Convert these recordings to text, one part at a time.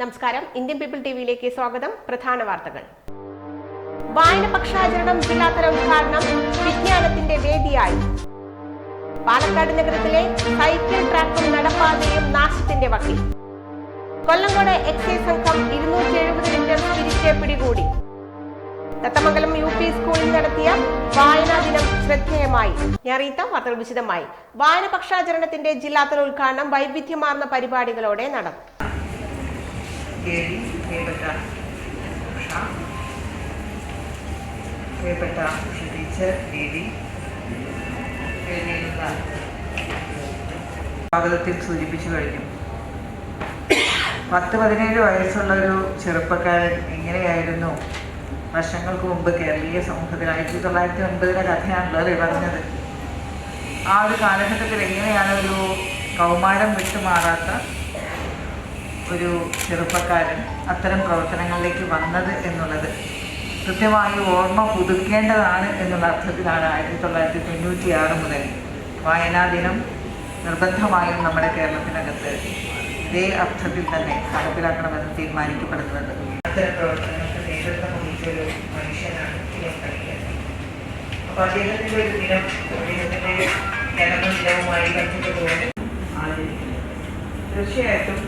നമസ്കാരം. Indian people ടിവിയിലേക്ക് സ്വാഗതം. പ്രധാന വാർത്തകൾ. വായന പക്ഷാചരണം ജില്ലാതല ഉദ്ഘാടനം വിജ്ഞാനത്തിന്റെ വേദിയായി. പാലക്കാട് നഗരത്തിലെ സൈക്കിൾ ട്രാക്കും നടപ്പാതയും നാശത്തിന്റെ വക്കിൽ. കൊല്ലങ്കോട് എക്സൈസ് സംഘം ഇരുന്നൂറ്റി എഴുപത് ലിറ്റർ സ്പിരിറ്റ് പിടികൂടി. ദത്തമംഗലം യു പി സ്കൂളിൽ നടത്തിയ വായനാ ദിനം ശ്രദ്ധേയമായി. ഞാൻ റീത്ത വാർത്തകൾ വിശദമായി. വായന പക്ഷാചരണത്തിന്റെ ജില്ലാതല ഉദ്ഘാടനം വൈവിധ്യമാർന്ന പരിപാടികളോടെ നടന്നു. സ്വാഗതത്തിൽ സൂചിപ്പിച്ചു കഴിഞ്ഞു. പത്ത് പതിനേഴ് വയസ്സുള്ള ഒരു ചെറുപ്പക്കാരൻ എങ്ങനെയായിരുന്നു വർഷങ്ങൾക്ക് മുമ്പ് കേരളീയ സമൂഹത്തിൽ ആയിരത്തി തൊള്ളായിരത്തി ഒൻപതിലെ കഥയാണല്ലോ അല്ലേ പറഞ്ഞത്. ആ ഒരു കാലഘട്ടത്തിൽ എങ്ങനെയാണ് ഒരു കൗമാരം വിട്ടുമാറാത്ത ഒരു ചെറുപ്പക്കാരൻ അത്തരം പ്രവർത്തനങ്ങളിലേക്ക് വന്നത് എന്നുള്ളത് കൃത്യമായി ഓർമ്മ പുതുക്കേണ്ടതാണ് എന്നുള്ള അർത്ഥത്തിലാണ് ആയിരത്തി തൊള്ളായിരത്തി തൊണ്ണൂറ്റി ആറ് മുതൽ വായനാ ദിനം നിർബന്ധമായും നമ്മുടെ കേരളത്തിനകത്ത് ഇതേ അർത്ഥത്തിൽ തന്നെ നടപ്പിലാക്കണമെന്ന് തീരുമാനിക്കപ്പെടുന്നത്. അത്തരം പ്രവർത്തനങ്ങൾക്ക് നേതൃത്വം ഒരു മനുഷ്യനാണ് അപ്പൊ അദ്ദേഹത്തിന്റെ അദ്ദേഹത്തിന്റെ ഒരു ദിനം അദ്ദേഹത്തിന്റെ ജനന ദിനവുമായി ബന്ധപ്പെട്ടുകൊണ്ട് ആചരിക്കുന്നത് തീർച്ചയായിട്ടും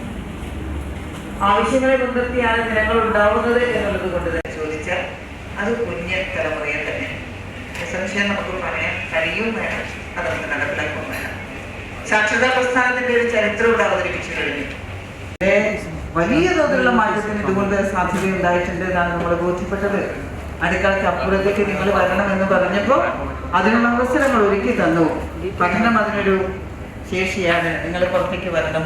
ആവശ്യങ്ങളെ മുൻനിർത്തിയാണ് ജനങ്ങൾ ഉണ്ടാവുന്നത് എന്നുള്ളത് കൊണ്ട് തന്നെ ചോദിച്ചാൽ അത് കുഞ്ഞ് തലമുറയെ തന്നെ. നിസംശയം നമുക്ക് പറയാൻ കഴിയും വേണം. അത് നമുക്ക് നടപ്പിലാക്കും വേണം. സാക്ഷരതാ പ്രസ്ഥാനത്തിന്റെ ഒരു ചരിത്രം ഇവിടെ അവതരിപ്പിച്ചു കഴിഞ്ഞു. വലിയ തോതിലുള്ള മാറ്റത്തിന് ഇതുകൊണ്ട് സാധ്യതയുണ്ടായിട്ടുണ്ട് എന്നാണ് നമ്മൾ ബോധ്യപ്പെട്ടത്. അടുക്കളയ്ക്ക് അപ്പുറത്തേക്ക് നിങ്ങൾ വരണമെന്ന് പറഞ്ഞപ്പോൾ അതിനുള്ള അവസരങ്ങൾ ഒരുക്കി തന്നു. പഠനം അതിനൊരു ശേഷിയാണ്. നിങ്ങൾ പുറത്തേക്ക് വരണം.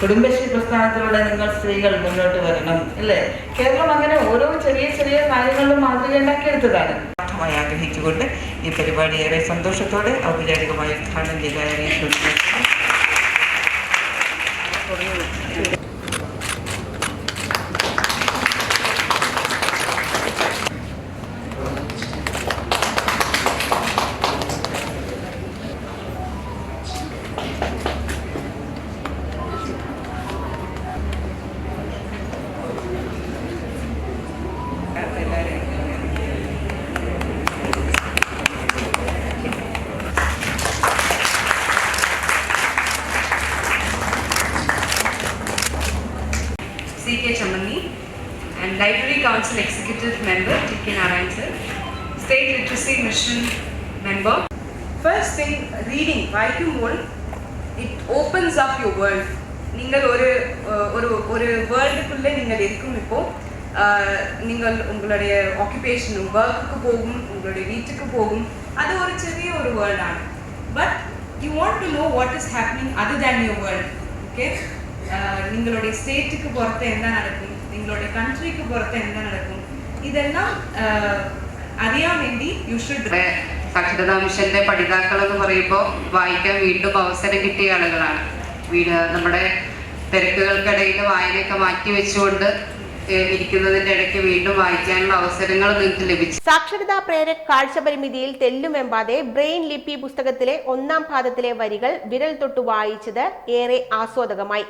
കുടുംബശ്രീ പ്രസ്ഥാനത്തിലൂടെ നിങ്ങൾ സ്ത്രീകൾ മുന്നോട്ട് വരണം. അല്ലേ? കേരളം അങ്ങനെ ഓരോ ചെറിയ ചെറിയ കാര്യങ്ങളിലും മാതൃക ഉണ്ടാക്കിയെടുത്തതാണ്. പാഠമായി ആഗ്രഹിച്ചുകൊണ്ട് ഈ പരിപാടി ഏറെ സന്തോഷത്തോടെ ഔപചാരികമായി ഉദ്ഘാടനം ചെയ്തതായി Sir, T.K. Narayan Sir, State Literacy Mission member. First thing, reading. Vaikum Moon, it opens up your world. நீங்கள் ஒரு ஒரு ஒரு வேர்ல்டுக்குள்ளே நீங்கள் இருக்கும் இப்போது நீங்கள் உங்களுடைய ஆக்குபேஷன் ஒர்க்குக்கு போகும் உங்களுடைய வீட்டுக்கு போகும் அது ஒரு சிறிய ஒரு வேர்ல்டான but you want to know what is happening அது தேன் யுவர் வேர்ல்டு ஓகே நீங்களுடைய ஸ்டேட்டுக்கு போகிறத என்ன நடக்கும் எங்களுடைய கண்ட்ரிக்கு போகிறத என்ன நடக்கும் ഇതെല്ലാം അറിയാൻ വേണ്ടി യു ഷുഡ് നമ്മുടെ സാക്ഷരതാ മിഷന്റെ പഠിതാക്കൾ എന്ന് പറയുമ്പോൾ വായിക്കാൻ വീണ്ടും അവസരം കിട്ടിയ ആളുകളാണ്. വീട് നമ്മുടെ തിരക്കുകൾക്കിടയിൽ വായനയൊക്കെ മാറ്റി വെച്ചുകൊണ്ട് ഏഹ് ഇരിക്കുന്നതിന്റെ ഇടയ്ക്ക് വീണ്ടും വായിക്കാനുള്ള അവസരങ്ങൾ നിങ്ങൾക്ക് ലഭിച്ചു. സാക്ഷരതാ പ്രേരക് കാഴ്ചപരിമിതിയിൽ തെല്ലുമെമ്പാതെ ബ്രെയിൻ ലിപി പുസ്തകത്തിലെ ഒന്നാം പാദത്തിലെ വരികൾ വിരൽ തൊട്ടു വായിച്ചത് ഏറെ ആസ്വാദകമായി.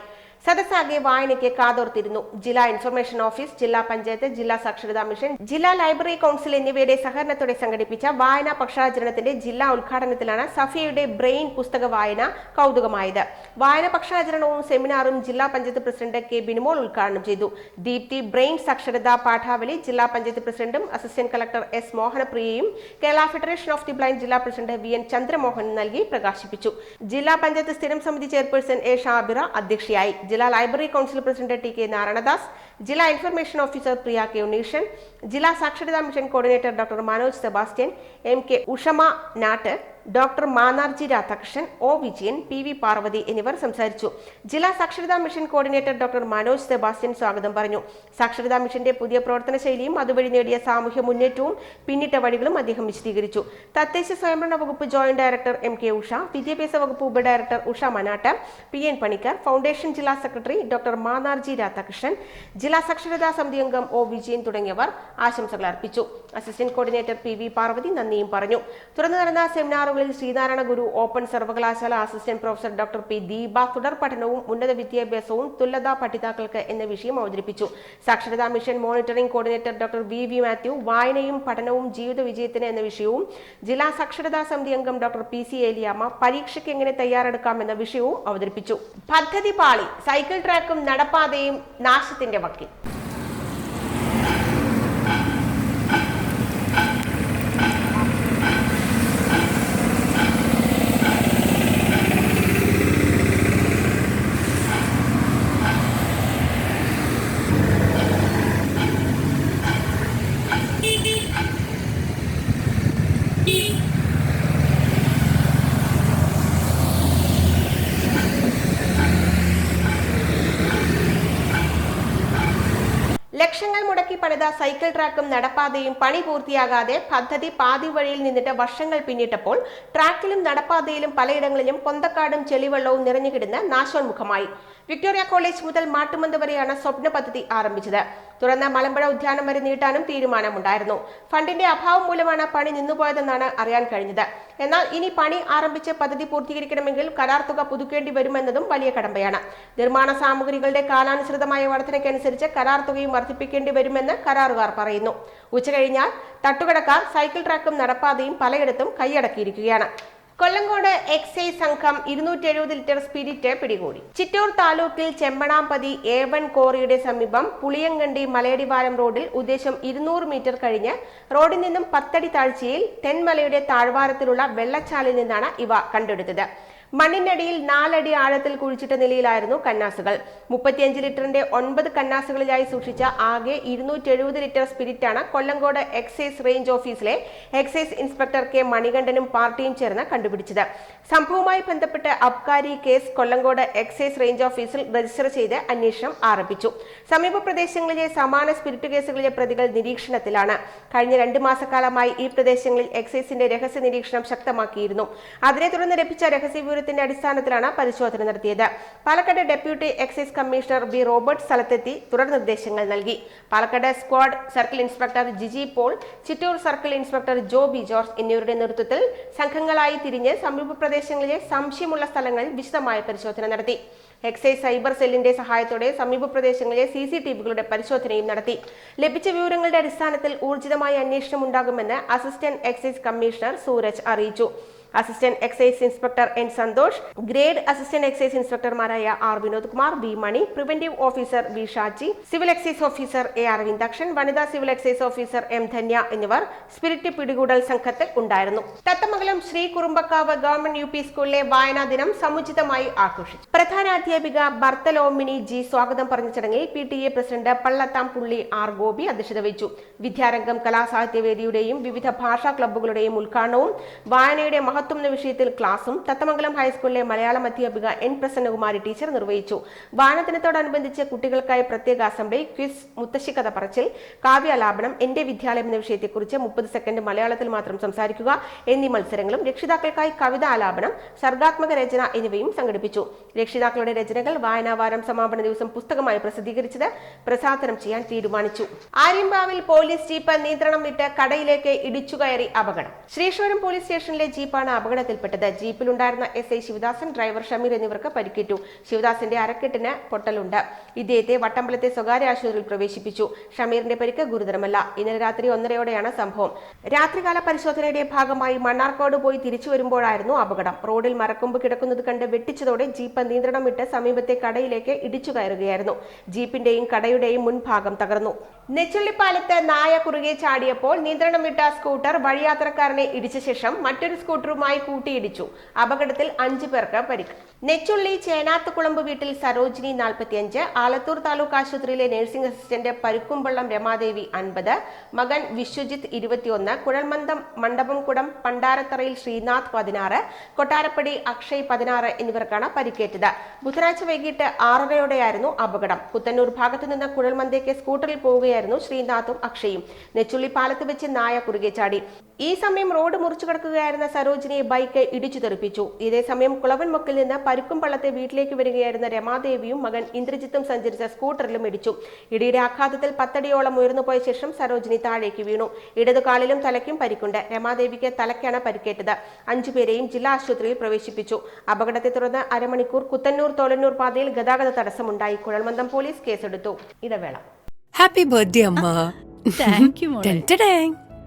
സദസ്സാകെ വായനയ്ക്ക് കാതോർത്തിരുന്നു. ജില്ലാ ഇൻഫർമേഷൻ ഓഫീസ് ജില്ലാ പഞ്ചായത്ത് ജില്ലാ സാക്ഷരതാ മിഷൻ ജില്ലാ ലൈബ്രറി കൗൺസിൽ എന്നിവയുടെ സഹകരണത്തോടെ സംഘടിപ്പിച്ച വായനാ പക്ഷാചരണത്തിന്റെ ജില്ലാ ഉദ്ഘാടനത്തിലാണ് സഫിയയുടെ ബ്രെയിൻ പുസ്തക വായന കൗതുകമായത്. വായന പക്ഷാചരണവും സെമിനാറും ജില്ലാ പഞ്ചായത്ത് പ്രസിഡന്റ് കെ ബിനുമോൾ ഉദ്ഘാടനം ചെയ്തു. ദീപ്തി ബ്രെയിൻ സാക്ഷരതാ പാഠാവലി ജില്ലാ പഞ്ചായത്ത് പ്രസിഡന്റും assistant collector S മോഹനപ്രിയയും Kerala federation of the blind ജില്ലാ പ്രസിഡന്റ് വി എൻ ചന്ദ്രമോഹൻ നൽകി പ്രകാശിപ്പിച്ചു. ജില്ലാ പഞ്ചായത്ത് സ്ഥിരം സമിതി ചെയർപേഴ്സൺ എ ഷാബിറ അധ്യക്ഷയായി. ജില്ലാ library council president T K Narayanadas ജില്ലാ information officer Priya K Unnishan ജില്ലാ സാക്ഷരതാ mission coordinator doctor Manoj Sebastian M K ഉഷമ നാട്ട് doctor Manarji Radhakrishnan O Vijayan P V Parvathi എന്നിവർ സംസാരിച്ചു. ജില്ലാ സാക്ഷരതാ mission coordinator doctor Manoj Sebastian സ്വാഗതം പറഞ്ഞു. സാക്ഷരതാ മിഷന്റെ പുതിയ പ്രവർത്തന ശൈലിയും അതുവഴി നേടിയ സാമൂഹ്യ മുന്നേറ്റവും പിന്നിട്ട വഴികളും അദ്ദേഹം വിശദീകരിച്ചു. തദ്ദേശ സ്വയംഭരണ വകുപ്പ് joint director M K Usha വിദ്യാഭ്യാസ വകുപ്പ് ഉപഡയറക്ടർ ഉഷ മനാട്ട പി എൻ പണിക്കർ ഫൗണ്ടേഷൻ ജില്ലാ സെക്രട്ടറി ഡോക്ടർ മാനാർജി രാധാകൃഷ്ണൻ ജില്ലാ സാക്ഷരതാ സമിതി അംഗം ഒ വിജയൻ തുടങ്ങിയവർ ആശംസകൾ അർപ്പിച്ചു. Assistant coordinator P V Parvathi നന്ദിയും പറഞ്ഞു. തുറന്നു നടന്ന സെമിനാറുകളിൽ ശ്രീനാരായണ ഗുരു ഓപ്പൺ സർവകലാശാല assistant professor doctor P Deepa തുടർ പഠനവും ഉന്നത വിദ്യാഭ്യാസവും തുല്യതാ പഠിതാക്കൾക്ക് എന്ന വിഷയം അവതരിപ്പിച്ചു. സാക്ഷരതാ mission monitoring coordinator doctor V V Mathew വായനയും പഠനവും ജീവിത വിജയത്തിന് എന്ന വിഷയവും ജില്ലാ സാക്ഷരതാ സമിതി അംഗം ഡോക്ടർ പി സി ഏലിയാമ്മ പരീക്ഷയ്ക്ക് എങ്ങനെ തയ്യാറെടുക്കാം എന്ന വിഷയവും അവതരിപ്പിച്ചു. പദ്ധതി പാളി സൈക്കിൾ ട്രാക്കും നടപ്പാതയും നാശത്തിന്റെ വക്കിൽ Kropotkin. മുടക്കി പണിത സൈക്കിൾ ട്രാക്കും നടപ്പാതയും പണി പൂർത്തിയാകാതെ പദ്ധതി പാതി വഴിയിൽ നിന്നിട്ട് വർഷങ്ങൾ പിന്നിട്ടപ്പോൾ ട്രാക്കിലും നടപ്പാതയിലും പലയിടങ്ങളിലും പൊന്തക്കാടും ചെളിവെള്ളവും നിറഞ്ഞുകിടന്ന് നാശോന്മുഖമായി. വിക്ടോറിയ കോളേജ് മുതൽ മാട്ടുമന്ത് വരെയാണ് സ്വപ്ന പദ്ധതി ആരംഭിച്ചത്. തുടർന്ന് മലമ്പുഴ ഉദ്യാനം വരെ നീട്ടാനും തീരുമാനമുണ്ടായിരുന്നു. ഫണ്ടിന്റെ അഭാവം മൂലമാണ് പണി നിന്നുപോയതെന്നാണ് അറിയാൻ കഴിഞ്ഞത്. എന്നാൽ ഇനി പണി ആരംഭിച്ച് പദ്ധതി പൂർത്തീകരിക്കണമെങ്കിൽ കരാർ തുക പുതുക്കേണ്ടി വരുമെന്നതും വലിയ കടമ്പയാണ്. നിർമ്മാണ സാമഗ്രികളുടെ കാലാനുസൃതമായ വർധനയ്ക്കനുസരിച്ച് കരാർ തുകയും വർദ്ധിപ്പിക്കേണ്ടി വരുമെന്ന് കരാറുകാർ പറയുന്നു. ഉച്ചകഴിഞ്ഞാൽ തട്ടുകടക്കാർ സൈക്കിൾ ട്രാക്കും നടപ്പാതയും പലയിടത്തും കൈയടക്കിയിരിക്കുകയാണ്. കൊല്ലങ്കോട് എക്സൈസ് സംഘം ഇരുന്നൂറ്റി എഴുപത് ലിറ്റർ സ്പിരിറ്റ് പിടികൂടി. ചിറ്റൂർ താലൂക്കിൽ ചെമ്പണാമ്പതി എ വൺ കോറിയുടെ സമീപം പുളിയങ്കണ്ടി മലയടിവാരം റോഡിൽ ഉദ്ദേശം ഇരുന്നൂറ് മീറ്റർ കഴിഞ്ഞ് റോഡിൽ നിന്നും പത്തടി താഴ്ചയിൽ തെന്മലയുടെ താഴ്വാരത്തിലുള്ള വെള്ളച്ചാലിൽ നിന്നാണ് ഇവ കണ്ടെടുത്തത്. മണ്ണിനടിയിൽ നാലടി ആഴത്തിൽ കുഴിച്ചിട്ട നിലയിലായിരുന്നു കന്നാസുകൾ. മുപ്പത്തിയഞ്ച് ലിറ്ററിന്റെ ഒൻപത് കന്നാസുകളിലായി സൂക്ഷിച്ച ആകെ ഇരുന്നൂറ്റി എഴുപത് ലിറ്റർ സ്പിരിറ്റാണ് കൊല്ലങ്കോട് എക്സൈസ് റേഞ്ച് ഓഫീസിലെ എക്സൈസ് ഇൻസ്പെക്ടർ കെ മണികണ്ഠനും പാർട്ടിയും ചേർന്ന് കണ്ടുപിടിച്ചത്. സംഭവവുമായി ബന്ധപ്പെട്ട് അബ്കാരി കേസ് കൊല്ലങ്കോട് എക്സൈസ് റേഞ്ച് ഓഫീസിൽ രജിസ്റ്റർ ചെയ്ത് അന്വേഷണം ആരംഭിച്ചു. സമീപ പ്രദേശങ്ങളിലെ സമാന സ്പിരിറ്റ് കേസുകളിലെ പ്രതികൾ നിരീക്ഷണത്തിലാണ്. കഴിഞ്ഞ രണ്ട് മാസക്കാലമായി ഈ പ്രദേശങ്ങളിൽ എക്സൈസിന്റെ രഹസ്യ നിരീക്ഷണം ശക്തമാക്കിയിരുന്നു. അതിനെ തുടർന്ന് ലഭിച്ച രഹസ്യ വിവരത്തിന്റെ അടിസ്ഥാനത്തിലാണ് പരിശോധന നടത്തിയത്. Palakkad deputy excise commissioner B Robert സ്ഥലത്തെത്തി തുടർ നിർദ്ദേശങ്ങൾ നൽകി. Palakkad squad circle inspector Jiji Paul Chittur circle inspector Jo B George എന്നിവരുടെ നേതൃത്വത്തിൽ സംഘങ്ങളായി തിരിഞ്ഞ് സമീപ പ്രദേശങ്ങളിലെ സംശയമുള്ള സ്ഥലങ്ങളിൽ വിശദമായ പരിശോധന നടത്തി. എക്സൈസ് സൈബർ സെല്ലിന്റെ സഹായത്തോടെ സമീപ പ്രദേശങ്ങളിലെ സി സി ടി വികളുടെ പരിശോധനയും നടത്തി. ലഭിച്ച വിവരങ്ങളുടെ അടിസ്ഥാനത്തിൽ ഊർജിതമായ അന്വേഷണം ഉണ്ടാകുമെന്ന് അസിസ്റ്റന്റ് എക്സൈസ് കമ്മീഷണർ സൂരജ് അറിയിച്ചു. Assistant excise inspector N Santhosh grade assistant excise ഇൻസ്പെക്ടർമാരായ R Vinod Kumar B Mani preventive officer V Shaji civil excise officer A Aravindakshan വനിതാ civil excise officer M Dhanya എന്നിവർ സ്പിരിറ്റ് പിടികൂടൽ സംഘത്തിൽ ഉണ്ടായിരുന്നു. Thathamangalam Sree Kurumbakkavu government U P സ്കൂളിലെ വായനാ ദിനം സമുചിതമായി ആഘോഷിച്ചു. പ്രധാന അധ്യാപിക ബർത്തലോമിനി ജി സ്വാഗതം പറഞ്ഞ ചടങ്ങിൽ P T A president Pallatham Pulli R Gopi അധ്യക്ഷത വഹിച്ചു. വിദ്യാരംഗം കലാസാഹിത്യവേദിയുടെയും വിവിധ ഭാഷാ ക്ലബ്ബുകളുടെയും ഉദ്ഘാടനവും വായനയുടെ മഹത്വം എന്ന വിഷയത്തിൽ ക്ലാസും തത്തമംഗലം ഹൈസ്കൂളിലെ മലയാളം അധ്യാപിക എൻ പ്രസന്നകുമാരി ടീച്ചർ നിർവഹിച്ചു. വാനദിനത്തോടനുബന്ധിച്ച് കുട്ടികൾക്കായി പ്രത്യേക അസംബ്ലി ക്വിസ് മുത്തശ്ശിക്കഥ പറച്ചിൽ കാവ്യാലാപനം എന്റെ വിദ്യാലയം എന്ന വിഷയത്തെക്കുറിച്ച് മുപ്പത് സെക്കൻഡ് മലയാളത്തിൽ മാത്രം സംസാരിക്കുക എന്നീ മത്സരങ്ങളും രക്ഷിതാക്കൾക്കായി കവിതാലാപനം സർഗാത്മക രചന എന്നിവയും സംഘടിപ്പിച്ചു. രക്ഷിതാക്കളുടെ രചനകൾ വായനാവാരം സമാപന ദിവസം പുസ്തകമായി പ്രസിദ്ധീകരിച്ചത് പ്രസാദനം ചെയ്യാൻ തീരുമാനിച്ചു. ആര്യമ്പാവിൽ പോലീസ് ജീപ്പ് നിയന്ത്രണം വിട്ട് കടയിലേക്ക് ഇടിച്ചുകയറി അപകടം. ശ്രീശ്വരം പോലീസ് സ്റ്റേഷനിലെ ജീപ്പാണ് അപകടത്തിൽപ്പെട്ടത്. ജീപ്പിലുണ്ടായിരുന്ന S I Sivadasan driver Shameer എന്നിവർക്ക് പരിക്കേറ്റു. ശിവദാസിന്റെ അരക്കെട്ടിന് പൊട്ടലുണ്ട്. ഇദ്ദേഹത്തെ വട്ടമ്പലത്തെ സ്വകാര്യ ആശുപത്രിയിൽ പ്രവേശിപ്പിച്ചു. ഷമീറിന്റെ പരിക്ക് ഗുരുതരമല്ല. ഇന്നലെ രാത്രി ഒന്നരയോടെയാണ് സംഭവം. രാത്രികാല പരിശോധനയുടെ ഭാഗമായി മണ്ണാർക്കാട് പോയി തിരിച്ചു വരുമ്പോഴായിരുന്നു അപകടം. റോഡിൽ മരക്കൊമ്പ് കിടക്കുന്നത് കണ്ട് വെട്ടിച്ചതോടെ ജീപ്പ് നിയന്ത്രണം വിട്ട് സമീപത്തെ കടയിലേക്ക് ഇടിച്ചു കയറുകയായിരുന്നു. ജീപ്പിന്റെയും കടയുടെയും മുൻഭാഗം തകർന്നു. നെച്ചുള്ളിപ്പാലത്ത് നായ കുറുകെ ചാടിയപ്പോൾ നിയന്ത്രണം വിട്ട സ്കൂട്ടർ വഴിയാത്രക്കാരനെ ഇടിച്ച ശേഷം മറ്റൊരു സ്കൂട്ടറും സ്കൂട്ടറുമായി കൂട്ടിയിടിച്ചു. അപകടത്തിൽ അഞ്ചു പേർക്ക് പരിക്ക്. നെച്ചുള്ളി ചേനാത്തുകുളമ്പ് വീട്ടിൽ സരോജിനി നാൽപ്പത്തിയഞ്ച് ആലത്തൂർ താലൂക്ക് ആശുപത്രിയിലെ നഴ്സിംഗ് അസിസ്റ്റന്റ് പരുക്കുംപള്ളം രമാദേവി അൻപത് മകൻ വിശ്വജിത്ത് ഇരുപത്തിയൊന്ന് കുഴൽമന്ദം മണ്ഡപംകുടം പണ്ടാരത്തറയിൽ ശ്രീനാഥ് പതിനാറ് കൊട്ടാരപ്പടി അക്ഷയ് പതിനാറ് എന്നിവർക്കാണ് പരിക്കേറ്റത്. ബുധനാഴ്ച വൈകിട്ട് ആറരയോടെയായിരുന്നു അപകടം. പുത്തന്നൂർ ഭാഗത്തു നിന്ന് കുഴൽമന്ദയ്ക്ക് സ്കൂട്ടറിൽ പോവുകയായിരുന്നു ശ്രീനാഥും അക്ഷയും. നെച്ചുള്ളി പാലത്ത് വെച്ച് നായ കുറുകെ ചാടി. ഈ സമയം റോഡ് മുറിച്ചു കിടക്കുകയായിരുന്ന സരോജിനിയെ ബൈക്ക് ഇടിച്ചു തെറിപ്പിച്ചു. ഇതേസമയം കുളവൻമുക്കിൽ നിന്ന് പരുക്കുംപള്ളത്തെ വീട്ടിലേക്ക് വരികയായിരുന്ന രമാദേവിയും മകൻ ഇന്ദ്രജിത്തും സഞ്ചരിച്ച സ്കൂട്ടറിലും ഇടിച്ചു. ഇടിയുടെ ആഘാതത്തിൽ പത്തടിയോളം ഉയർന്നുപോയ ശേഷം സരോജിനി താഴേക്ക് വീണു. ഇടതുകാലിലും തലയ്ക്കും പരിക്കുണ്ട്. രമാദേവിക്ക് തലയ്ക്കാണ് പരിക്കേറ്റത്. അഞ്ചുപേരെയും ജില്ലാ ആശുപത്രിയിൽ പ്രവേശിപ്പിച്ചു. അപകടത്തെ തുടർന്ന് അരമണിക്കൂർ കുത്തന്നൂർ തോലന്നൂർ പാതയിൽ ഗതാഗത തടസ്സമുണ്ടായി. കുഴൽമന്ദം പോലീസ് കേസെടുത്തു. ഇടവേള. ഹാപ്പി ബർത്ത്ഡേ അമ്മ. താങ്ക് യു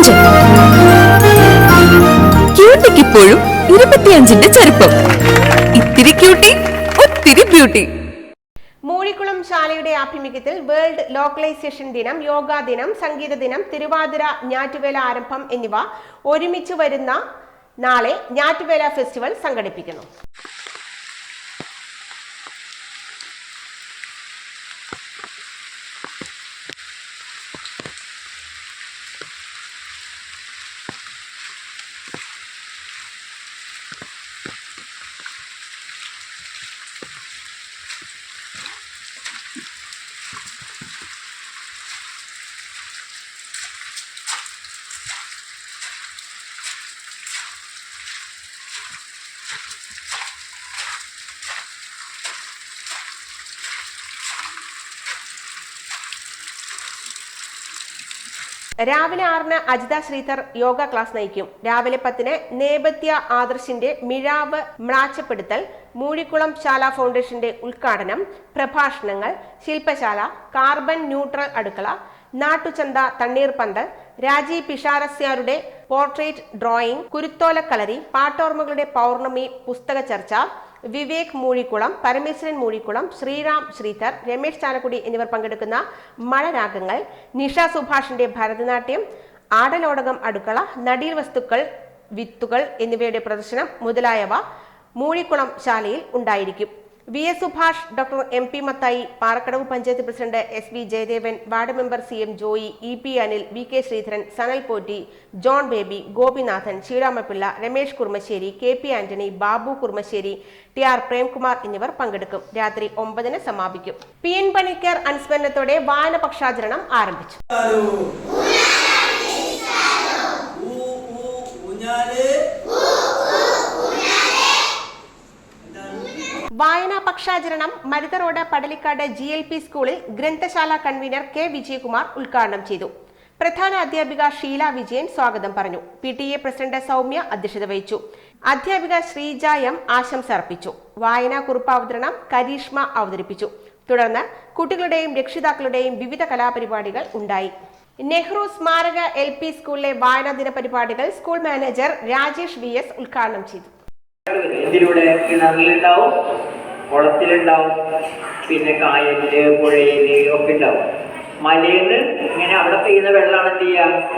വെറും ഇരുപത്തഞ്ച് ക്യൂട്ടിക്ക് ഇപ്പോഴും ഇരുപത്തിയഞ്ചിന്റെ ചെറുപ്പം ഇത്തിരി ക്യൂട്ടി ഒത്തിരി ബ്യൂട്ടി മൂഴിക്കുളം ശാലയുടെ ആഭിമുഖ്യത്തിൽ വേൾഡ് ലോക്കലൈസേഷൻ ദിനം യോഗാ ദിനം സംഗീത ദിനം തിരുവാതിര ഞാറ്റുവേല ആരംഭം എന്നിവ ഒരുമിച്ച് വരുന്ന നാളെ ഞാറ്റുവേല ഫെസ്റ്റിവൽ സംഘടിപ്പിക്കുന്നു. രാവിലെ ആറിന് അജിത ശ്രീധർ യോഗ ക്ലാസ് നയിക്കും. രാവിലെ പത്തിന് നേപത്യ ആദർശിന്റെ മിഴാവ് മ്ലാച്ചപ്പെടുത്തൽ മൂഴിക്കുളം ശാല ഫൗണ്ടേഷന്റെ ഉദ്ഘാടനം പ്രഭാഷണങ്ങൾ ശില്പശാല കാർബൺ ന്യൂട്രൽ അടുക്കള നാട്ടുചന്ത തണ്ണീർപന്തൽ രാജി പിഷാരസ്യാരുടെ പോർട്രേറ്റ് ഡ്രോയിങ് കുരുത്തോല കളരി പാട്ടോർമ്മകളുടെ പൗർണമി പുസ്തക ചർച്ച വിവേക് മൂഴിക്കുളം പരമേശ്വരൻ മൂഴിക്കുളം ശ്രീറാം ശ്രീധർ രമേശ് ചാലക്കുടി എന്നിവർ പങ്കെടുക്കുന്ന മഴരാഗങ്ങൾ നിഷ സുഭാഷിന്റെ ഭരതനാട്യം ആടലോടകം അടുക്കള നടീൽ വസ്തുക്കൾ വിത്തുകൾ എന്നിവയുടെ പ്രദർശനം മുതലായവ മൂഴിക്കുളം ശാലയിൽ ഉണ്ടായിരിക്കും. V S Subhash doctor M P Mathai Parakkadavu panchayat president S V Jayadevan ward member C M Joy E P Anil V K Sreedharan Sanal Potti John Baby Gopinathan Sreeramapillai Ramesh Kurmassery K P Antony Babu Kurmassery T R Premkumar എന്നിവർ പങ്കെടുക്കും രാത്രി ഒമ്പതിന് സമാപിക്കും P N Panicker അനുസ്മരണത്തോടെ വായന പക്ഷാചരണം ആരംഭിച്ചു വായനാ പക്ഷാചരണം Marutharoad Padalikkad G L P സ്കൂളിൽ ഗ്രന്ഥശാല കൺവീനർ കെ വിജയകുമാർ ഉദ്ഘാടനം ചെയ്തു. പ്രധാന അധ്യാപിക ഷീല വിജയൻ സ്വാഗതം പറഞ്ഞു. P T A president Soumya അധ്യക്ഷത വഹിച്ചു. അധ്യാപിക ശ്രീജ എം ആശംസ അർപ്പിച്ചു. വായനാ കുറിപ്പ് അവതരണം കരീഷ്മ അവതരിപ്പിച്ചു. തുടർന്ന് കുട്ടികളുടെയും രക്ഷിതാക്കളുടെയും വിവിധ കലാപരിപാടികൾ ഉണ്ടായി. നെഹ്റു സ്മാരക എൽ പി സ്കൂളിലെ വായനാ ദിന പരിപാടികൾ school manager Rajesh V S ഉദ്ഘാടനം ചെയ്തു. ഇതിലൂടെ കിണറിലുണ്ടാവും? കുളത്തിലുണ്ടാവും. പിന്നെ കായലിൽ പുഴയിൽ ഒക്കെ ഉണ്ടാവും. മലയിൽ ഇങ്ങനെ അവിടെ പെയ്യുന്ന വെള്ളമാണ് എന്ത് ചെയ്യുക?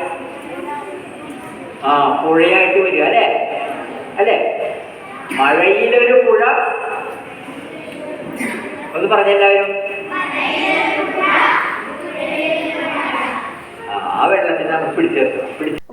ആ പുഴയായിട്ട് വരിക അല്ലേ? അല്ലേ? മഴയിലൊരു പുഴ. ഒന്ന് പറഞ്ഞെല്ലാവരും ആ, വെള്ളത്തിന് നമുക്ക് പിടിച്ചേർത്തു പിടിച്ച്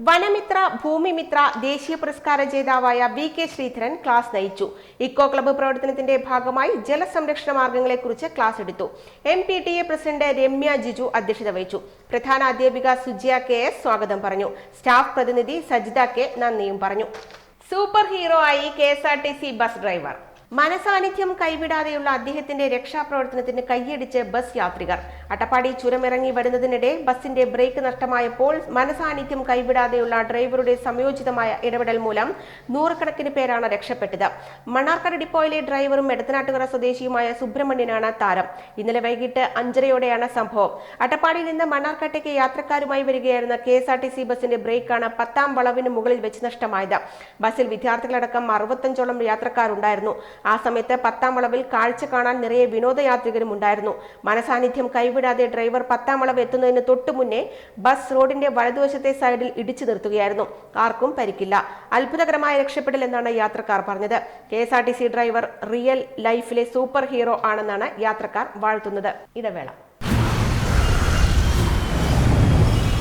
വനമിത്ര ഭൂമിമിത്ര ദേശീയ പുരസ്കാര ജേതാവായ വി കെ ശ്രീധരൻ ക്ലാസ് നയിച്ചു. ഇക്കോ ക്ലബ്ബ് പ്രവർത്തനത്തിന്റെ ഭാഗമായി ജലസംരക്ഷണ മാർഗങ്ങളെക്കുറിച്ച് ക്ലാസ് എടുത്തു. M P T A president Ramya Jiju അധ്യക്ഷത വഹിച്ചു. പ്രധാന അധ്യാപിക സുജിയ കെ എസ് സ്വാഗതം പറഞ്ഞു. സ്റ്റാഫ് പ്രതിനിധി സജിത കെ നന്ദിയും പറഞ്ഞു. സൂപ്പർ ഹീറോ ആയി K S R T C bus driver. മനസാന്നിധ്യം കൈവിടാതെയുള്ള അദ്ദേഹത്തിന്റെ രക്ഷാപ്രവർത്തനത്തിന് കൈയടിച്ച് ബസ് യാത്രികർ. അട്ടപ്പാടി ചുരമിറങ്ങി വരുന്നതിനിടെ ബസിന്റെ ബ്രേക്ക് നഷ്ടമായപ്പോൾ മനസാന്നിധ്യം കൈവിടാതെയുള്ള ഡ്രൈവറുടെ സംയോജിതമായ ഇടപെടൽ മൂലം നൂറുകണക്കിന് പേരാണ് രക്ഷപ്പെട്ടത്. മണ്ണാർക്കാട് ഡിപ്പോയിലെ ഡ്രൈവറും എടത്തനാട്ടുകര സ്വദേശിയുമായ സുബ്രഹ്മണ്യനാണ് താരം. ഇന്നലെ വൈകിട്ട് അഞ്ചരയോടെയാണ് സംഭവം. അട്ടപ്പാടിയിൽ നിന്ന് മണ്ണാർക്കാട്ടേക്ക് യാത്രക്കാരുമായി വരികയായിരുന്ന K S R T C ബസിന്റെ ബ്രേക്കാണ് പത്താം വളവിന് മുകളിൽ വെച്ച് നഷ്ടമായത്. ബസ്സിൽ വിദ്യാർത്ഥികളടക്കം അറുപത്തഞ്ചോളം യാത്രക്കാരുണ്ടായിരുന്നു. ആ സമയത്ത് പത്താം വളവിൽ കാഴ്ച കാണാൻ നിറയെ വിനോദയാത്രികരും ഉണ്ടായിരുന്നു. മനസാന്നിധ്യം കൈവിടാതെ ഡ്രൈവർ പത്താം വളവ് എത്തുന്നതിന് തൊട്ടു മുന്നേ ബസ് റോഡിന്റെ വലതുവശത്തെ സൈഡിൽ ഇടിച്ചു നിർത്തുകയായിരുന്നു. ആർക്കും പരിക്കില്ല. അത്ഭുതകരമായ രക്ഷപ്പെടൽ എന്നാണ് യാത്രക്കാർ പറഞ്ഞത്. K S R T C driver real ലൈഫിലെ സൂപ്പർ ഹീറോ ആണെന്നാണ് യാത്രക്കാർ വാഴ്ത്തുന്നത്. ഇടവേള.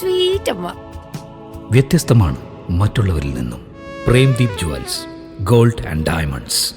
സ്വീറ്റ് അമ്മ വ്യത്യസ്തമാണ് മറ്റുള്ളവരിൽ നിന്നും. Premdeep jewels gold and diamonds.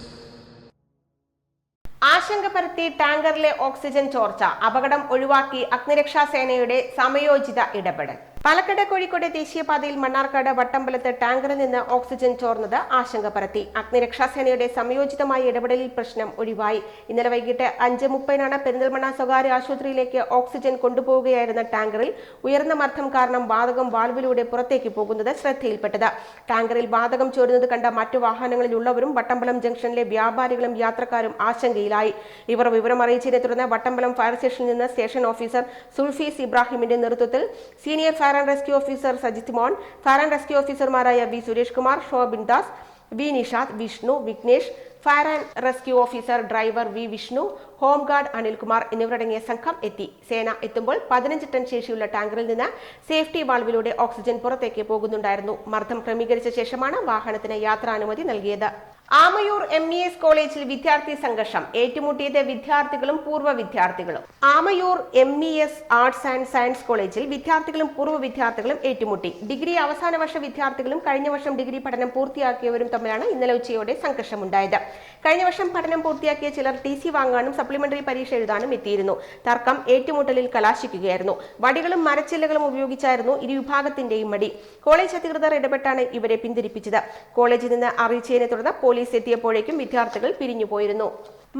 ആശങ്ക പരത്തി ടാങ്കറിലെ ഓക്സിജൻ ചോർച്ച അപകടം ഒഴിവാക്കി അഗ്നിരക്ഷാ സേനയുടെ സമയോചിത ഇടപെടൽ. പാലക്കാട് കോഴിക്കോട് ദേശീയപാതയിൽ മണ്ണാർക്കാട് വട്ടമ്പലത്ത് ടാങ്കറിൽ നിന്ന് ഓക്സിജൻ ചോർന്നത് ആശങ്ക പരത്തി അഗ്നിരക്ഷാസേനയുടെ സംയോജിതമായ ഇടപെടലിൽ പ്രശ്നം ഒഴിവായി. ഇന്നലെ വൈകിട്ട് അഞ്ച് മുപ്പതിനാണ് പെരിന്തൽമണ്ണ സ്വകാര്യ ആശുപത്രിയിലേക്ക് ഓക്സിജൻ കൊണ്ടുപോവുകയായിരുന്ന ടാങ്കറിൽ ഉയർന്ന മർദ്ദം കാരണം വാതകം വാൽവിലൂടെ പുറത്തേക്ക് പോകുന്നത് ശ്രദ്ധയിൽപ്പെട്ടത്. ടാങ്കറിൽ വാതകം ചോരുന്നത് കണ്ട മറ്റു വാഹനങ്ങളിലുള്ളവരും വട്ടമ്പലം ജംഗ്ഷനിലെ വ്യാപാരികളും യാത്രക്കാരും ആശങ്കയിലായി. ഇവർ വിവരം അറിയിച്ചതിനെ തുടർന്ന് വട്ടമ്പലം ഫയർ സ്റ്റേഷനിൽ നിന്ന് സ്റ്റേഷൻ ഓഫീസർ സുൽഫീസ് ഇബ്രാഹിമിന്റെ നേതൃത്വത്തിൽ senior fire and rescue officer Sajith Mon fire and rescue ഓഫീസർമാരായ V Suresh Kumar Shobin Das V Nishad Vishnu Vignesh fire and rescue officer driver V Vishnu home guard Anilkumar എന്നിവരടങ്ങിയ സംഘം എത്തി. സേന എത്തുമ്പോൾ പതിനഞ്ച് ton ശേഷിയുള്ള ടാങ്കറിൽ നിന്ന് സേഫ്റ്റി വാൾവിലൂടെ ഓക്സിജൻ പുറത്തേക്ക് പോകുന്നുണ്ടായിരുന്നു. മർദ്ദം ക്രമീകരിച്ച ശേഷമാണ് വാഹനത്തിന് യാത്രാനുമതി നൽകിയത്. ആമയൂർ എം ഇ എസ് കോളേജിൽ വിദ്യാർത്ഥി സംഘർഷം ഏറ്റുമുട്ടിയത് വിദ്യാർത്ഥികളും പൂർവ വിദ്യാർത്ഥികളും. Amayur M E S arts and science കോളേജിൽ വിദ്യാർത്ഥികളും പൂർവ വിദ്യാർത്ഥികളും ഏറ്റുമുട്ടി. ഡിഗ്രി അവസാന വർഷ വിദ്യാർത്ഥികളും കഴിഞ്ഞ വർഷം ഡിഗ്രി പഠനം പൂർത്തിയാക്കിയവരും തമ്മിലാണ് ഇന്നലെ ഉച്ചയോടെ സംഘർഷമുണ്ടായത്. കഴിഞ്ഞ വർഷം പഠനം പൂർത്തിയാക്കിയ ചിലർ ടി സി വാങ്ങാനും സപ്ലിമെന്ററി പരീക്ഷ എഴുതാനും എത്തിയിരുന്നു. തർക്കം ഏറ്റുമുട്ടലിൽ കലാശിക്കുകയായിരുന്നു. വടികളും മരച്ചില്ലകളും ഉപയോഗിച്ചായിരുന്നു ഇരുവിഭാഗത്തിന്റെയും മടി. കോളേജ് അധികൃതർ ഇടപെട്ടാണ് ഇവരെ പിന്തിരിപ്പിച്ചത്. കോളേജിൽ നിന്ന് അറിയിച്ചതിനെ തുടർന്ന് പോലീസ് എത്തിയപ്പോഴേക്കും വിദ്യാർത്ഥികൾ പിരിഞ്ഞുപോയിരുന്നു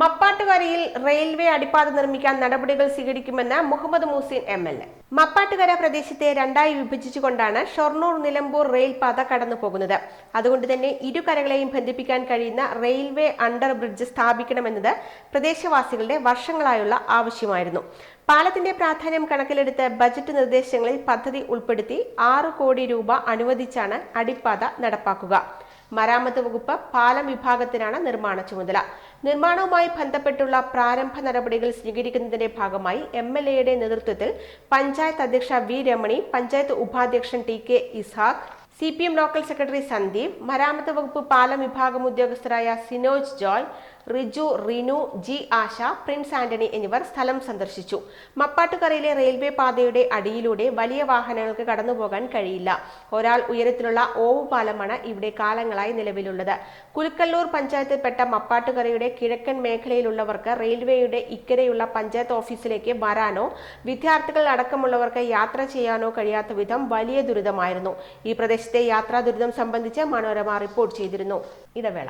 മപ്പാട്ടുകരയിൽ റെയിൽവേ അടിപ്പാത നിർമ്മിക്കാൻ നടപടികൾ സ്വീകരിക്കുമെന്ന് Muhammad Moosin M L A. Mappattukara പ്രദേശത്തെ രണ്ടായി വിഭജിച്ചുകൊണ്ടാണ് ഷൊർണൂർ നിലമ്പൂർ റെയിൽ പാത കടന്നു പോകുന്നത് അതുകൊണ്ട് തന്നെ ഇരു കരകളെയും ബന്ധിപ്പിക്കാൻ കഴിയുന്ന റെയിൽവേ അണ്ടർ ബ്രിഡ്ജ് സ്ഥാപിക്കണമെന്നത് പ്രദേശവാസികളുടെ വർഷങ്ങളായുള്ള ആവശ്യമായിരുന്നു. പാലത്തിന്റെ പ്രാധാന്യം കണക്കിലെടുത്ത് ബജറ്റ് നിർദ്ദേശങ്ങളിൽ പദ്ധതി ഉൾപ്പെടുത്തി ആറ് കോടി രൂപ അനുവദിച്ചാണ് അടിപ്പാത നടപ്പാക്കുക. മരാമത്ത് വകുപ്പ് പാലം വിഭാഗത്തിനാണ് നിർമ്മാണ ചുമതല. നിർമ്മാണവുമായി ബന്ധപ്പെട്ടുള്ള പ്രാരംഭ നടപടികൾ സ്വീകരിക്കുന്നതിന്റെ ഭാഗമായി എം എൽ എയുടെ നേതൃത്വത്തിൽ പഞ്ചായത്ത് അധ്യക്ഷ വി രമണി പഞ്ചായത്ത് ഉപാധ്യക്ഷൻ T K Ishaq C P M local secretary Sandeep മരാമത്ത് വകുപ്പ് പാലം വിഭാഗം ഉദ്യോഗസ്ഥരായ Sinoj Joy Riju Rinu G Asha Prince Antony എന്നിവർ സ്ഥലം സന്ദർശിച്ചു. മപ്പാട്ടുകരയിലെ റെയിൽവേ പാതയുടെ അടിയിലൂടെ വലിയ വാഹനങ്ങൾക്ക് കടന്നുപോകാൻ കഴിയില്ല. ഒരാൾ ഉയരത്തിലുള്ള ഓവുപാലമാണ് ഇവിടെ കാലങ്ങളായി നിലവിലുള്ളത്. കുലുക്കല്ലൂർ പഞ്ചായത്തിൽപ്പെട്ട മപ്പാട്ടുകരയുടെ കിഴക്കൻ മേഖലയിലുള്ളവർക്ക് റെയിൽവേയുടെ ഇക്കരെയുള്ള പഞ്ചായത്ത് ഓഫീസിലേക്ക് വരാനോ വിദ്യാർത്ഥികൾ അടക്കമുള്ളവർക്ക് യാത്ര ചെയ്യാനോ കഴിയാത്ത വിധം വലിയ ദുരിതമായിരുന്നു. ഈ പ്രദേശത്തെ യാത്രാ ദുരിതം സംബന്ധിച്ച് മനോരമ റിപ്പോർട്ട് ചെയ്തിരുന്നു. ഇടവേള.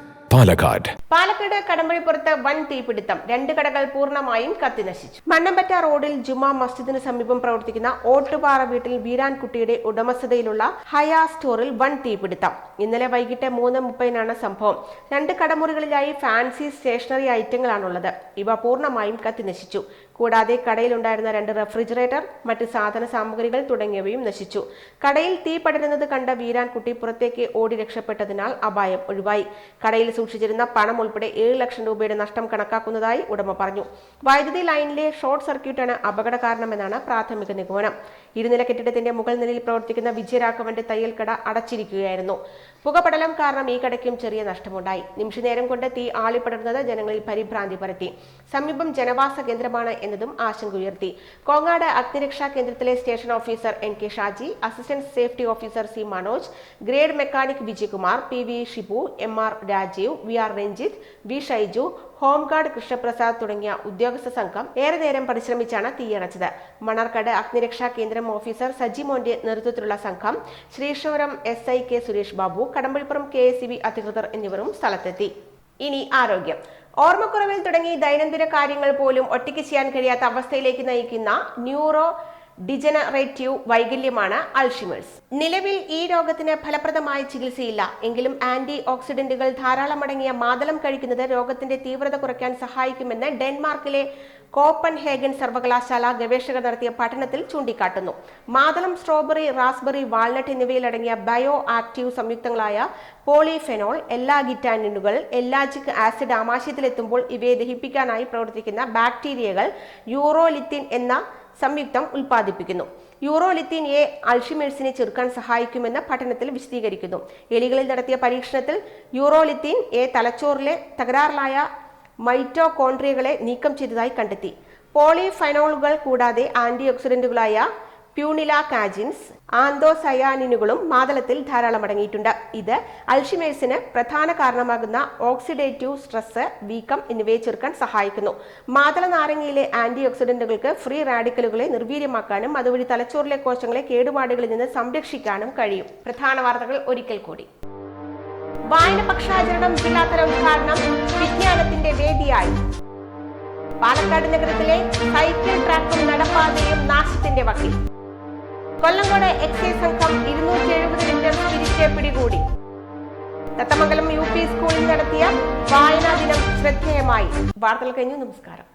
Palakkad. Palakkad കടമ്പഴിപ്പുറത്ത് വൻ തീപിടുത്തം. രണ്ട് കടകൾ പൂർണമായും കത്തിനശിച്ചു. മണ്ണമ്പറ്റ റോഡിൽ ജുമാ മസ്ജിദിന് സമീപം പ്രവർത്തിക്കുന്ന ഓട്ടുപാറ വീട്ടിൽ വീരാൻകുട്ടിയുടെ ഉടമസ്ഥതയിലുള്ള ഹയാ സ്റ്റോറിൽ വൻ തീപിടുത്തം. ഇന്നലെ വൈകിട്ട് മൂന്ന് മുപ്പതിനാണ് സംഭവം. രണ്ട് കടമുറികളിലായി ഫാൻസി സ്റ്റേഷനറി ഐറ്റങ്ങളാണുള്ളത്. ഇവ പൂർണമായും കത്തിനശിച്ചു. കൂടാതെ കടയിലുണ്ടായിരുന്ന രണ്ട് റെഫ്രിജറേറ്റർ മറ്റ് സാധന സാമഗ്രികൾ തുടങ്ങിയവയും നശിച്ചു. കടയിൽ തീ പടരുന്നത് കണ്ട വീരാൻകുട്ടി പുറത്തേക്ക് ഓടി രക്ഷപ്പെട്ടതിനാൽ അപായം ഒഴിവായി. കടയിൽ സൂക്ഷിച്ചിരുന്ന പണം ഉൾപ്പെടെ ഏഴ് ലക്ഷം രൂപയുടെ നഷ്ടം കണക്കാക്കുന്നതായി ഉടമ പറഞ്ഞു. വൈദ്യുതി ലൈനിലെ ഷോർട്ട് സർക്യൂട്ടാണ് അപകട കാരണമെന്നാണ് പ്രാഥമിക നിഗമനം. ഇരുനില കെട്ടിടത്തിന്റെ മുകൾ നിലയിൽ പ്രവർത്തിക്കുന്ന വിജയരാഘവന്റെ തയ്യൽ കട അടച്ചിരിക്കുകയായിരുന്നു. പുകപടലം കാരണം ഈ കടയ്ക്കും ചെറിയ നഷ്ടമുണ്ടായി. നിമിഷനേരം കൊണ്ട് തീ ആളിപ്പടർന്നത് ജനങ്ങളിൽ പരിഭ്രാന്തി പരത്തി. സമീപം ജനവാസ കേന്ദ്രമാണ് എന്നതും ആശങ്ക ഉയർത്തി കോങ്ങാട് അഗ്നിരക്ഷാ കേന്ദ്രത്തിലെ station officer N K Shaji assistant safety officer C Manoj grade mechanic Vijayakumar P V Shibu M R Rajeev V R Ranjith V Shaiju home guard Krishnaprasad തുടങ്ങിയ ഉദ്യോഗസ്ഥ സംഘം ഏറെ നേരം പരിശ്രമിച്ചാണ് തീയണച്ചത്. മണർക്കാട് അഗ്നിരക്ഷാ കേന്ദ്രം ഓഫീസർ സജി സജിമോന്റെ നേതൃത്വത്തിലുള്ള സംഘം Sreeswaram S I K Suresh Babu Kadampazhipuram K S B അധികൃതർ എന്നിവരും സ്ഥലത്തെത്തി. ഇനി ആരോഗ്യം. ഓർമ്മക്കുറവിൽ തുടങ്ങി ദൈനംദിന കാര്യങ്ങൾ പോലും ഒറ്റയ്ക്ക് ചെയ്യാൻ കഴിയാത്ത അവസ്ഥയിലേക്ക് നയിക്കുന്ന ന്യൂറോ ഡിജനറേറ്റീവ് വൈകല്യമാണ് അൾഷിമേഴ്സ്. നിലവിൽ ഈ രോഗത്തിന് ഫലപ്രദമായ ചികിത്സയില്ല. എങ്കിലും ആന്റി ഓക്സിഡന്റുകൾ ധാരാളമടങ്ങിയ മാതളം കഴിക്കുന്നത് രോഗത്തിന്റെ തീവ്രത കുറയ്ക്കാൻ സഹായിക്കുമെന്ന് ഡെൻമാർക്കിലെ കോപ്പൻ ഹേഗൻ സർവകലാശാല ഗവേഷകർ നടത്തിയ പഠനത്തിൽ ചൂണ്ടിക്കാട്ടുന്നു. മാതളം സ്ട്രോബെറി റാസ്ബെറി വാൾനട്ട് എന്നിവയിലടങ്ങിയ ബയോ ആക്റ്റീവ് സംയുക്തങ്ങളായ പോളിഫെനോൾ എല്ലാ ഗിറ്റാനിനുകൾ എല്ലാജിക് ആസിഡ് ആമാശയത്തിലെത്തുമ്പോൾ ഇവയെ ദഹിപ്പിക്കാനായി പ്രവർത്തിക്കുന്ന ബാക്ടീരിയകൾ യൂറോലിത്തിൻ എന്ന സംയുക്തം ഉൽപ്പാദിപ്പിക്കുന്നു. യൂറോലിത്തിൻ എ അൾഷിമേഴ്സിനെ ചെറുക്കാൻ സഹായിക്കുമെന്ന് പഠനത്തിൽ വിശദീകരിക്കുന്നു. എലികളിൽ നടത്തിയ പരീക്ഷണത്തിൽ യൂറോലിത്തീൻ എ തലച്ചോറിലെ തകരാറിലായ മൈറ്റോകോൺട്രിയകളെ നീക്കം ചെയ്തതായി കണ്ടെത്തി. പോളിഫൈനോളുകൾ കൂടാതെ ആന്റി ഓക്സിഡന്റുകളായ പ്യൂണില കാജിൻസ് ആന്തോസയാനിനുകളും മാതളത്തിൽ ധാരാളം അടങ്ങിയിട്ടുണ്ട്. ഇത് അൾഷിമേഴ്സിന് പ്രധാന കാരണമാകുന്ന ഓക്സിഡേറ്റീവ് സ്ട്രെസ് വീക്കം എന്നിവയെ ചെറുക്കാൻ സഹായിക്കുന്നു. മാതള നാരങ്ങയിലെ ആന്റി ഓക്സിഡന്റുകൾക്ക് ഫ്രീ റാഡിക്കലുകളെ നിർവീര്യമാക്കാനും അതുവഴി തലച്ചോറിലെ കോശങ്ങളെ കേടുപാടുകളിൽ നിന്ന് സംരക്ഷിക്കാനും കഴിയും. പ്രധാന വാർത്തകൾ ഒരിക്കൽ കൂടി. വായന പക്ഷാചരണം ജില്ലാതല ഉദ്ഘാടനം വിജ്ഞാനത്തിന്റെ വേദിയായി. പാലക്കാട് നഗരത്തിലെ സൈക്കിൾ ട്രാക്കും നടപ്പാതയും നാശത്തിന്റെ വക്കിൽ. കൊല്ലങ്കോട് എക്സൈസ് സംഘം ഇരുന്നൂറ്റി എഴുപത് ലിറ്റർ സ്പിരിറ്റ് പിടികൂടി. തത്തമംഗലം യു പി സ്കൂളിൽ നടത്തിയ വായനാ ദിനം ശ്രദ്ധേയമായി. വാർത്തകൾ കഴിഞ്ഞു. നമസ്കാരം.